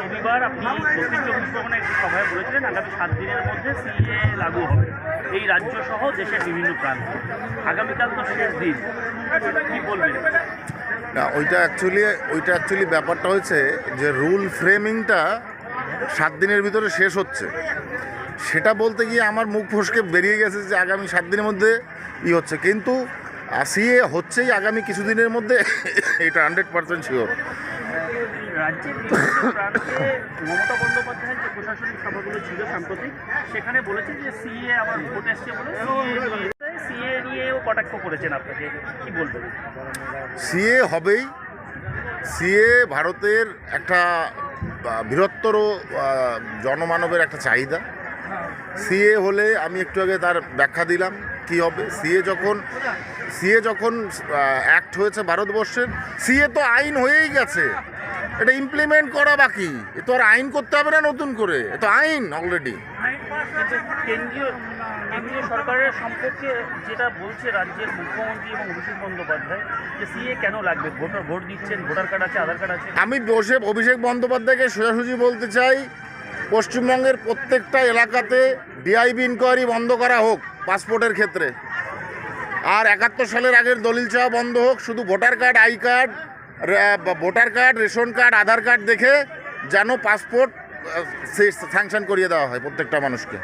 রবিবার আপনি চব্বিশ একটি সভায় বলেছিলেন, আগামী সাত দিনের মধ্যে সিএ লাগু হবে এই রাজ্য সহ দেশের বিভিন্ন প্রান্তে। আগামীকাল তো শেষ দিন। কি বলবেন? না, ওইটা অ্যাকচুয়ালি ওইটা অ্যাকচুয়ালি ব্যাপারটা হয়েছে যে রুল ফ্রেমিংটা সাত দিনের ভিতরে শেষ হচ্ছে। সেটা বলতে গিয়ে আমার মুখ ফসকে বেরিয়ে গেছে যে আগামী সাত দিনের মধ্যে ই হচ্ছে। কিন্তু সিএ হচ্ছেই আগামী কিছুদিনের মধ্যে, এটা হান্ড্রেড পার্সেন্ট শিওর রাজ্যের মমতা বন্দ্যোপাধ্যায়ের যে প্রশাসনিক সভাগুলো ছিল সাম্প্রতিক সেখানে বলেছেন যে সিএ আবার ভোট বলে সিএ নিয়েও কটাক্ষ করেছেন আপনাকে? কি বলবেন? সিএ হবেই। সিএ ভারতের একটা বৃহত্তর জনমানবের একটা চাহিদা। সিএ হলে আমি একটু আগে তার ব্যাখ্যা দিলাম। কি হবে? সিএ যখন সিএ যখন অ্যাক্ট হয়েছে ভারতবর্ষের সিএ তো আইন হয়েই গেছে। এটা ইমপ্লিমেন্ট করা বাকি। এ তো আর আইন করতে হবে না নতুন করে। এ তো আইন অলরেডি কেন্দ্রীয় কেন্দ্রীয় সরকারের সম্পর্কে যেটা বলছে রাজ্যের মুখ্যমন্ত্রী এবং অভিষেক বন্দ্যোপাধ্যায় যে সিএ কেন লাগবে? ভোটার ভোট দিচ্ছেন ভোটার কার্ড আছে আধার কার্ড আছে। আমি বসে অভিষেক বন্দ্যোপাধ্যায়কে সোজাসুজি বলতে চাই পশ্চিমবঙ্গের প্রত্যেকটা এলাকাতে ডিআইবি ইনকোয়ারি বন্ধ করা হোক পাসপোর্টের ক্ষেত্রে। আর একাত্তর সালের আগের দলিল চাওয়া বন্ধ হোক, শুধু voter card, I card voter card, ration card, Aadhaar card দেখে যেন পাসপোর্ট স্যাংশন করিয়ে দেওয়া হয় প্রত্যেকটা মানুষকে।